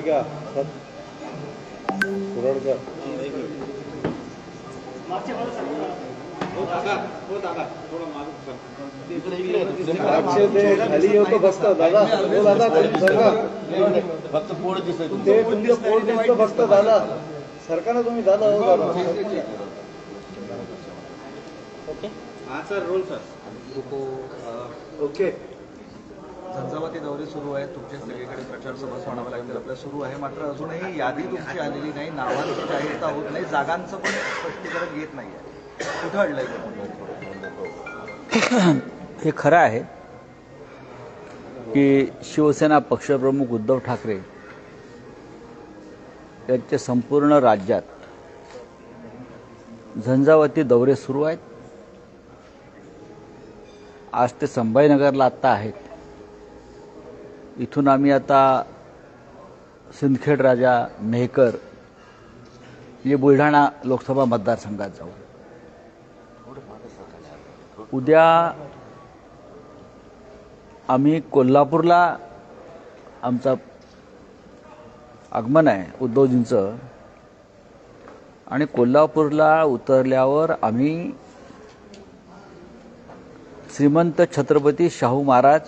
गया क्या ते खाली येतो बसतं दादा हो दादा तुम्ही सरका. फक्त पोळ दिसत ते तुमचं पोट दिसतं फक्त दादा. तुम्ही दादा हो दादा. हा सर रोल सर. ओके. झंझावाती दौरे सुरू आहेत. तुमचे सगळीकडे प्रचार सभा सोडावं लागतील आपल्या सुरू आहे. मात्र अजूनही यादी तुमची आलेली नाही नावांची जाहीरता होत नाही जागांचं पण स्पष्टीकरण येत नाही आहे कुठं अडलंय हे खरं आहे की शिवसेना पक्षप्रमुख उद्धव ठाकरे यांचे संपूर्ण राज्यात झंझावती दौरे सुरू आहेत. आज ते संभाजीनगरला आत्ता आहेत. इथून आम्ही आता सिंदखेड राजा मेहकर हे बुलढाणा लोकसभा मतदारसंघात जाऊ. उद्या आम्ही कोल्हापूरला आमचा आगमन आहे उद्धवजींचं. आणि कोल्हापूरला उतरल्यावर आम्ही श्रीमंत छत्रपती शाहू महाराज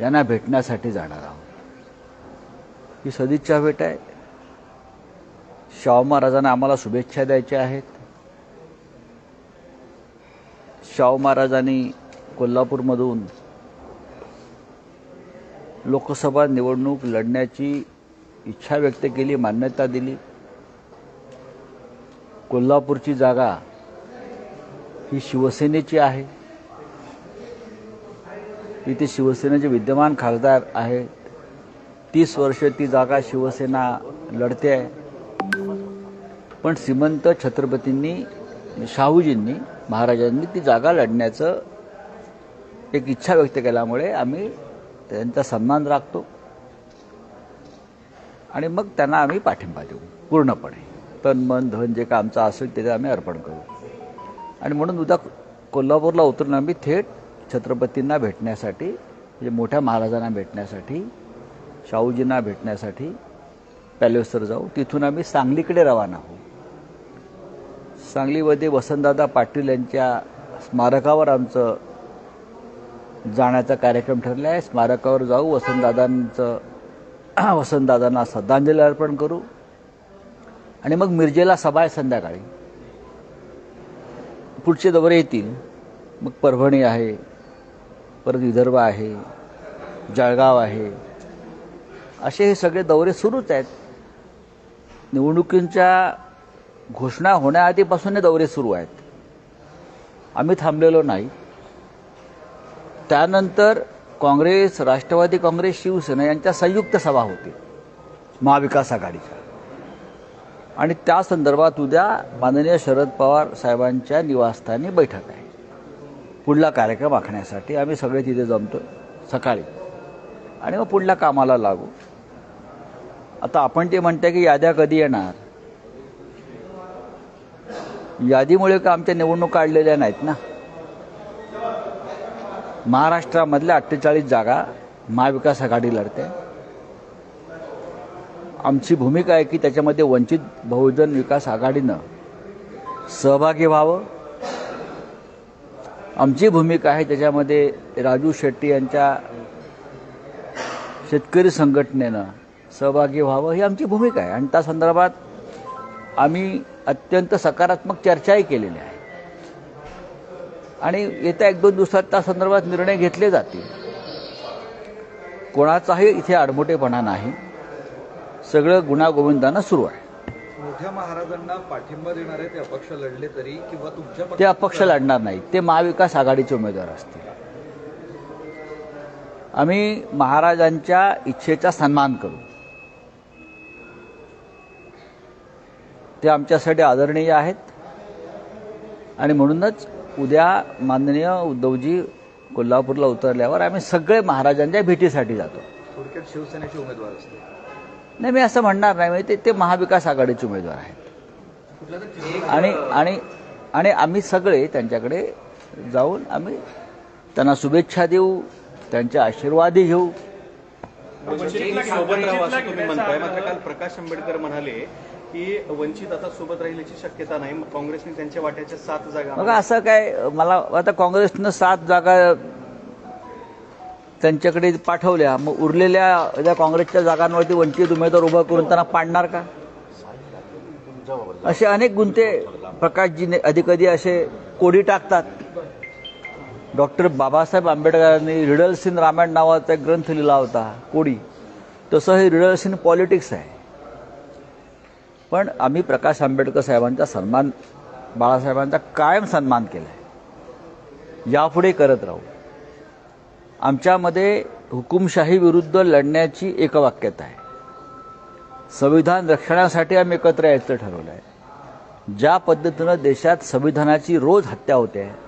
यांना भेटण्यासाठी जाणार आहोत. ही सदिच्छा भेट आहे. शाहू महाराजांना आम्हाला शुभेच्छा द्यायच्या आहेत. शाहू महाराजांनी कोल्हापूरमधून लोकसभा निवडणूक लढण्याची इच्छा व्यक्त केली मान्यता दिली. कोल्हापूरची जागा ही शिवसेनेची आहे. इथे शिवसेनेचे विद्यमान खासदार आहेत तीस वर्ष ती जागा शिवसेना लढते आहे. पण श्रीमंत छत्रपतींनी शाहूजींनी महाराजांनी ती जागा लढण्याचं एक इच्छा व्यक्त केल्यामुळे आम्ही त्यांचा सन्मान राखतो. आणि मग त्यांना आम्ही पाठिंबा देऊ पूर्णपणे. तन मन धन जे काय आमचं असेल ते आम्ही अर्पण करू. आणि म्हणून उद्या कोल्हापूरला उतरून आम्ही थेट छत्रपतींना भेटण्यासाठी म्हणजे मोठ्या महाराजांना भेटण्यासाठी शाहूजींना भेटण्यासाठी पॅलेसवर जाऊ. तिथून आम्ही सांगलीकडे रवाना होऊ. सांगलीमध्ये वसंतदादा पाटील यांच्या स्मारकावर आमचं जाण्याचा कार्यक्रम ठरला आहे. स्मारकावर जाऊ वसंतदादांचं वसंतदादांना श्रद्धांजली अर्पण करू. आणि मग मिरजेला सभा आहे संध्याकाळी. पुढचे दौरे येतील. मग परभणी आहे. परत विदर्भ आहे जळगाव आहे. असे हे सगळे दौरे सुरूच आहेत. निवडणुकींच्या घोषणा होण्याआधीपासून हे दौरे सुरू आहेत. आम्ही थांबलेलो नाही. त्यानंतर काँग्रेस राष्ट्रवादी काँग्रेस शिवसेना यांच्या संयुक्त सभा होती महाविकास आघाडीच्या. आणि त्या संदर्भात उद्या माननीय शरद पवार साहेबांच्या निवासस्थानी बैठक आहे. पुढला कार्यक्रम आखण्यासाठी आम्ही सगळे तिथे जमतो सकाळी. आणि मग पुढल्या कामाला लागू. आता आपण ते म्हणते की याद्या कधी येणार? यादीमुळे का आमच्या निवडणूक काढलेल्या नाहीत ना? महाराष्ट्रामधल्या अठ्ठेचाळीस जागा महाविकास आघाडी लढते. आमची भूमिका आहे की त्याच्यामध्ये वंचित बहुजन विकास आघाडीनं सहभागी व्हावं आमची भूमिका आहे त्याच्यामध्ये राजू शेट्टी यांच्या शेतकरी संघटनेनं सहभागी व्हावं ही आमची भूमिका आहे. आणि त्या संदर्भात आम्ही अत्यंत सकारात्मक चर्चाही केलेली आहे. आणि येत्या एक दोन दिवसात त्या संदर्भात निर्णय घेतले जातील. कोणाचाही इथे आडमोटेपणा नाही. सगळं गुणागोविंदानं सुरू आहे. मोठ्या महाराजांना पाठिंबा देणारे ते अपक्ष लढले तरी किंवा तुमच्या ते अपक्ष लढणार नाही. ते महाविकास आघाडीचे उमेदवार असतील. आम्ही महाराजांच्या इच्छेचा सन्मान करू. ते आमच्यासाठी आदरणीय आहेत. आणि म्हणूनच उद्या माननीय उद्धवजी कोल्हापूरला उतरल्यावर आम्ही सगळे महाराजांच्या भेटीसाठी जातो. थोडक्यात शिवसेनेचे उमेदवार असतील. नाही मी असं म्हणणार नाही. म्हणजे ते ते महाविकास आघाडीचे उमेदवार आहेत. आणि आणि आणि आम्ही सगळे त्यांच्याकडे जाऊन आम्ही त्यांना शुभेच्छा देऊ त्यांचे आशीर्वादही घेऊ. वंचितला सोबत राहू असं तुम्ही म्हणताय. मात्र काल प्रकाश आंबेडकर म्हणाले की वंचित आता सोबत राहील याची शक्यता नाही. काँग्रेसने त्यांच्या वाट्याच्या सात जागा मग असं काय मला आता काँग्रेसनं सात जागा त्यांच्याकडे पाठवल्या. मग उरलेल्या ज्या काँग्रेसच्या जागांवरती वंचित उमेदवार उभा करून त्यांना पाडणार का? असे अनेक गुंते प्रकाशजीने कधी कधी असे कोडी टाकतात. डॉक्टर बाबासाहेब आंबेडकरांनी रिडलसिन इन रामायण नावाचा एक ग्रंथ लिहिला होता कोडी. तसं हे रिडलसिन इन पॉलिटिक्स आहे. पण आम्ही प्रकाश आंबेडकर साहेबांचा सन्मान बाळासाहेबांचा कायम सन्मान केला आहे यापुढे करत राहू. आमच्यामध्ये हुकुमशाही विरुद्ध लढण्याची एकवाक्यता आहे. संविधान रक्षणासाठी आम्ही एकत्र यायचं ठरवलं आहे. ज्या पद्धतीनं देशात संविधानाची रोज हत्या होते आहे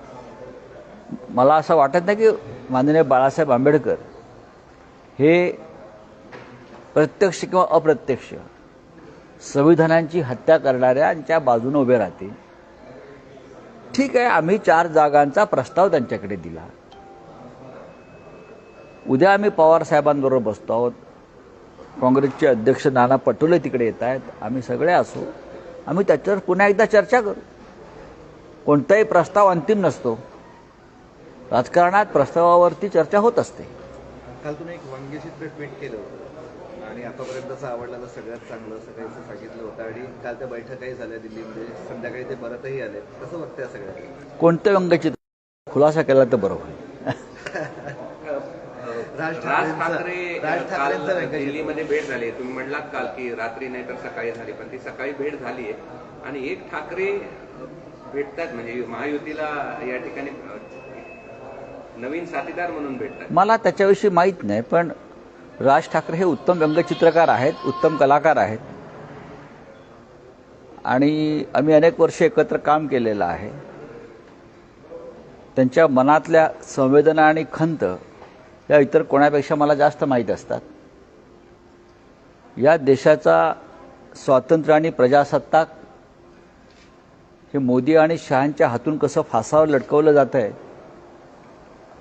मला असं वाटत नाही की माननीय बाळासाहेब आंबेडकर हे प्रत्यक्ष किंवा अप्रत्यक्ष संविधानांची हत्या करणाऱ्यांच्या बाजूने उभे राहतील. ठीक आहे आम्ही चार जागांचा प्रस्ताव त्यांच्याकडे दिला. उद्या आम्ही पवार साहेबांबरोबर बसतो आहोत. काँग्रेसचे अध्यक्ष नाना पटोले तिकडे येत आहेत. आम्ही सगळे असू. आम्ही त्याच्यावर पुन्हा एकदा चर्चा करू. कोणताही प्रस्ताव अंतिम नसतो. राजकारणात प्रस्तावावरती चर्चा होत असते. काल तुम्ही एक वांग्यचित्र ट्विट केलं होतं. आणि आतापर्यंतचं आवडलेलं सगळ्यात चांगलं काहीसं सांगितलं होतं. आणि काल त्या बैठकाही झाल्या दिल्लीमध्ये. संध्याकाळी ते परतही आले. कसं बघते सगळ्या कोणत्या व्यंगचित्र खुलासा केला तर बरं होईल राज ठाकरे राज व्यंगचित्र. दिल्लीमध्ये भेट झाली आहे. तुम्ही म्हणलात काल की रात्री नाही तर सकाळी झाली पण ती सकाळी भेट झाली आहे आणि एक ठाकरे भेटतात म्हणजे महायुतीला या ठिकाणी नवीन साथीदार म्हणून भेटतात मला त्याच्याविषयी माहीत नाही पण राज ठाकरे हे उत्तम व्यंगचित्रकार आहेत उत्तम कलाकार आहेत आणि आम्ही अनेक वर्ष एकत्र काम केलेलं आहे त्यांच्या मनातल्या संवेदना आणि खंत या इतर कोणापेक्षा मला जास्त माहीत असतात. या देशाचा स्वातंत्र्य आणि प्रजासत्ताक हे मोदी आणि शहांच्या हातून कसं फासावर लटकवलं जात आहे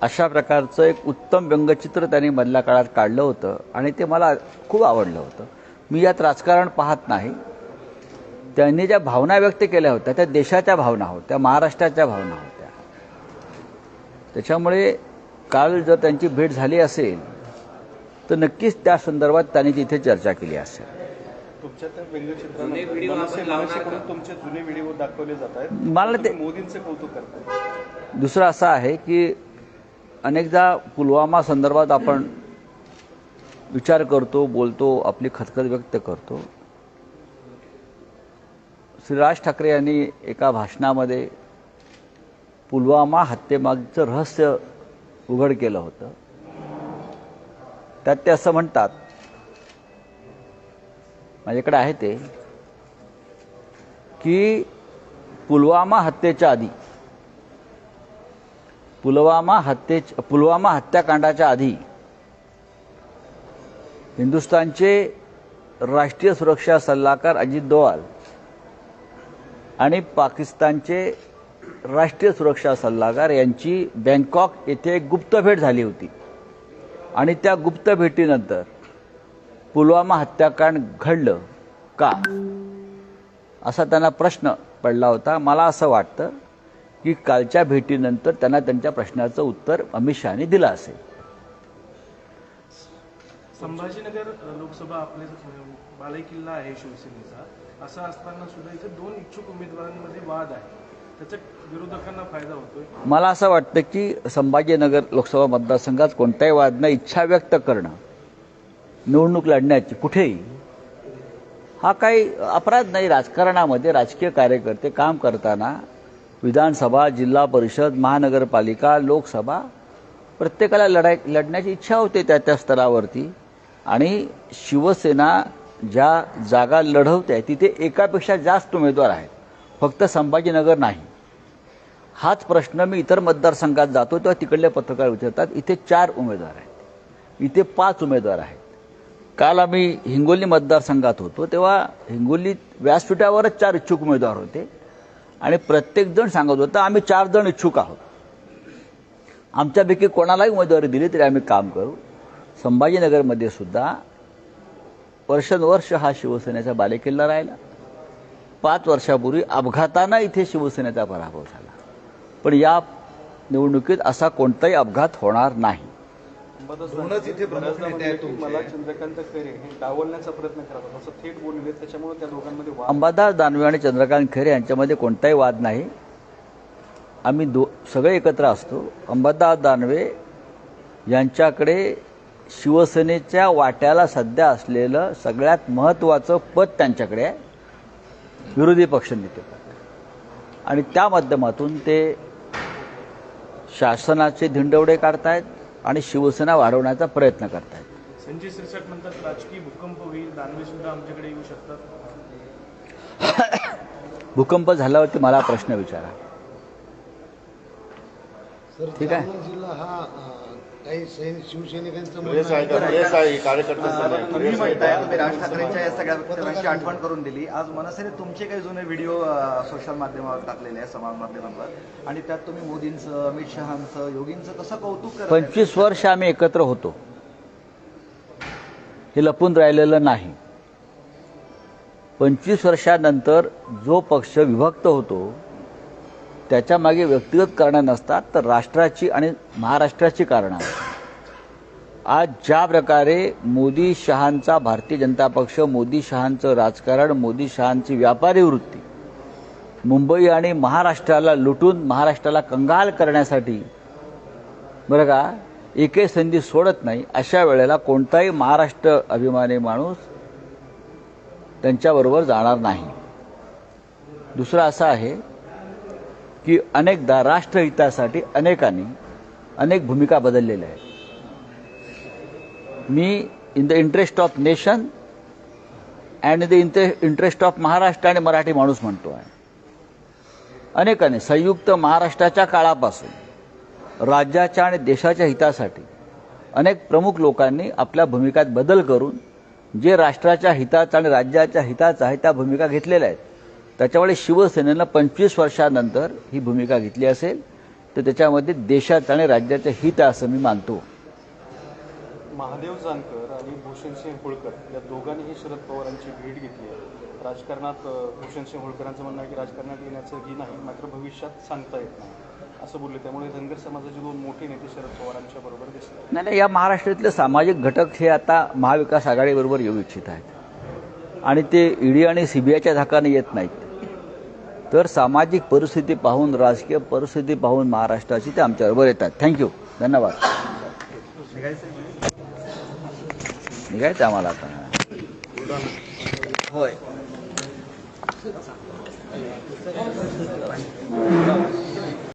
अशा प्रकारचं एक उत्तम व्यंगचित्र त्यांनी मधल्या काळात काढलं होतं आणि ते मला खूप आवडलं होतं. मी यात राजकारण पाहत नाही. त्यांनी ज्या भावना व्यक्त केल्या होत्या त्या देशाच्या भावना होत्या महाराष्ट्राच्या भावना होत्या. त्याच्यामुळे काल जर त्यांची भेट झाली असेल तर नक्कीच त्या संदर्भात त्यांनी तिथे चर्चा केली असेल. मला ते मोदींचं कौतुक करतात दुसरं असं आहे की अनेकदा पुलवामा संदर्भात आपण विचार करतो बोलतो आपली खतखत व्यक्त करतो. श्री राज ठाकरे यांनी एका भाषणामध्ये पुलवामा हत्येमागचं रहस्य उघड केलं होतं. त्यात ते असं म्हणतात माझ्याकडे आहे ते की पुलवामा हत्येच्या आधी पुलवामा हत्ये पुलवामा हत्याकांडाच्या आधी हिंदुस्थानचे राष्ट्रीय सुरक्षा सल्लागार अजित दोवाल आणि पाकिस्तानचे राष्ट्रीय सुरक्षा सल्लागार यांची बँकॉक येथे एक गुप्त भेट झाली होती. आणि त्या गुप्त भेटीनंतर पुलवामा हत्याकांड घडलं का? असा त्यांना प्रश्न पडला होता. मला असं वाटतं की कालच्या भेटीनंतर त्यांना त्यांच्या प्रश्नाचं उत्तर अमित शहाने दिलं असेल. संभाजीनगर लोकसभा आपले बालेकिल्ला आहे शिवसेनेचा असं असताना सुद्धा इथे दोन इच्छुक उमेदवारांमध्ये वाद आहे. मला असं वाटतं की संभाजीनगर लोकसभा मतदारसंघात कोणताही वादनं इच्छा व्यक्त करणं निवडणूक लढण्याची कुठेही हा काही अपराध नाही. राजकारणामध्ये राजकीय कार्यकर्ते काम करताना विधानसभा जिल्हा परिषद महानगरपालिका लोकसभा प्रत्येकाला लढाई लढण्याची इच्छा होते त्या त्या स्तरावरती. आणि शिवसेना ज्या जागा लढवते तिथे एकापेक्षा जास्त उमेदवार आहेत. फक्त संभाजीनगर नाही. हाच प्रश्न मी इतर मतदारसंघात जातो तेव्हा तिकडले पत्रकार विचारतात इथे चार उमेदवार आहेत. इथे पाच उमेदवार आहेत. काल आम्ही हिंगोली मतदारसंघात होतो तेव्हा हिंगोलीत व्यासपीठावरच चार इच्छुक उमेदवार होते. आणि प्रत्येकजण सांगत होता आम्ही चार जण इच्छुक आहोत. आमच्यापैकी कोणालाही उमेदवारी दिली तरी आम्ही काम करू. संभाजीनगरमध्ये सुद्धा वर्षानुवर्ष हा शिवसेनेचा बालेकिल्ला राहिला. पाच वर्षापूर्वी अपघातानं इथे शिवसेनेचा पराभव झाला. पण या निवडणुकीत असा कोणताही अपघात होणार नाही. दोनच इथे प्रमुख बऱ्याचदा नेते आहेत म्हणतात की मला चंद्रकांत खैरे हे डावलण्याचा प्रयत्न करत होते. असं थेट बोलले त्याच्यामुळे त्या दोघांमध्ये वाद. अंबादास दानवे आणि चंद्रकांत खैरे यांच्यामध्ये कोणताही वाद नाही. आम्ही दो सगळे एकत्र असतो. अंबादास दानवे यांच्याकडे शिवसेनेच्या वाट्याला सध्या असलेलं सगळ्यात महत्त्वाचं पद त्यांच्याकडे आहे. विरोधी पक्षनेतेपद आणि त्या माध्यमातून ते शासनाचे धिंडवडे काढतायत आणि शिवसेना वाढवण्याचा प्रयत्न करतायत. संजय सिरसाट म्हणतात राजकीय भूकंप होईल दानवे सुद्धा आमच्याकडे येऊ शकतात. भूकंप झाल्यावरती मला प्रश्न विचारा. सर ठीक आहे. हा काही सैनिक शिवसैनिकांचं प्रेस आहे आहे का प्रेस आहे कार्यकर्त्यांचं नाही. तुम्ही प्रेस आहे. म्हणताय तुम्ही राज ठाकरेंच्या या सगळ्या वक्तव्यांची आठवण करून दिली आज मनसेने तुमचे काही जुने व्हिडिओ सोशल माध्यमावर टाकलेले आहेत समाज माध्यमांवर आणि त्यात तुम्ही मोदींचं अमित शहांचं योगींचं कसं कौतुक करत आहे? पंचवीस वर्ष आम्ही एकत्र होतो हे लपून राहिलेलं नाही पंचवीस वर्षानंतर जो पक्ष विभक्त होतो त्याच्यामागे व्यक्तिगत कारणं नसतात तर राष्ट्राची आणि महाराष्ट्राची कारणं आज ज्या प्रकारे मोदी शहांचा भारतीय जनता पक्ष मोदी शहांचं राजकारण मोदी शहांची व्यापारी वृत्ती मुंबई आणि महाराष्ट्राला लुटून महाराष्ट्राला कंगाल करण्यासाठी बरं का एकही संधी सोडत नाही अशा वेळेला कोणताही महाराष्ट्र अभिमानी माणूस त्यांच्याबरोबर जाणार नाही. दुसरं असं आहे की अनेकदा राष्ट्रहितासाठी अनेकांनी अनेक भूमिका बदललेल्या आहेत. मी in the interest of nation and the inter interest of Maharashtra आणि मराठी माणूस म्हणतो आहे. अनेकांनी संयुक्त महाराष्ट्राच्या काळापासून राज्याच्या आणि देशाच्या हितासाठी अनेक प्रमुख लोकांनी आपल्या भूमिकात बदल करून जे राष्ट्राच्या हिताचं आणि राज्याच्या हिताचं आहे त्या भूमिका घेतलेल्या आहेत. त्याच्यामुळे शिवसेनेनं पंचवीस वर्षानंतर ही भूमिका घेतली असेल तर त्याच्यामध्ये देशाचं आणि राज्याचं हित आहे असं मी मानतो. महादेव जानकर आणि भूषणसिंह होळकर या दोघांनीही शरद पवारांची भेट घेतली आहे. राजकारणात अ, भूषणसिंह होळकरांचं म्हणणं आहे की राजकारणात येण्याचं ही नाही मात्र भविष्यात सांगता येत नाही असं बोलले. त्यामुळे धनगर समाजाचे दोन मोठे नेते शरद पवारांच्या बरोबर दिसले नाही नाही या महाराष्ट्रातले सामाजिक घटक हे आता महाविकास आघाडीबरोबर येऊ इच्छित आहेत. आणि ते ईडी आणि सीबीआयच्या धाकाने येत नाहीत. तर सामाजिक परिस्थिती पाहून राजकीय परिस्थिती पाहून महाराष्ट्राची ते आमच्याबरोबर येतात. थँक्यू धन्यवाद. निघायचं आम्हाला आता. होय.